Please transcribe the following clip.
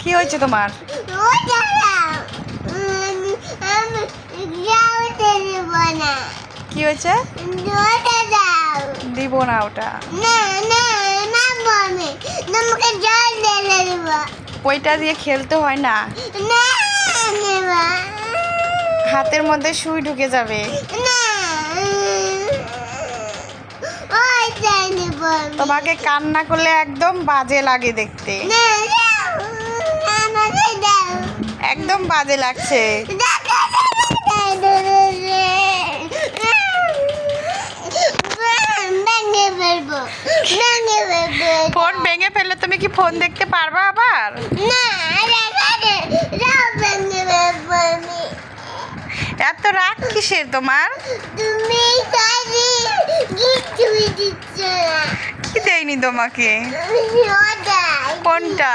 কি হয়েছে তোমার? কি হয়েছে? দিব না ওটা। ওইটা দিয়ে খেলতে হয় না। হাতের মধ্যে সুই ঢুকে যাবে। তোমাকে কান্না করলে একদম বাজে লাগে দেখতে। বাজে লাগছে। ফোন ভেঙে ফেললে তুমি কি ফোন দেখতে পারবা আবার? এত রাগ কিসের তোমার? তুমি কি দেয়নি তোমাকে? কোনটা?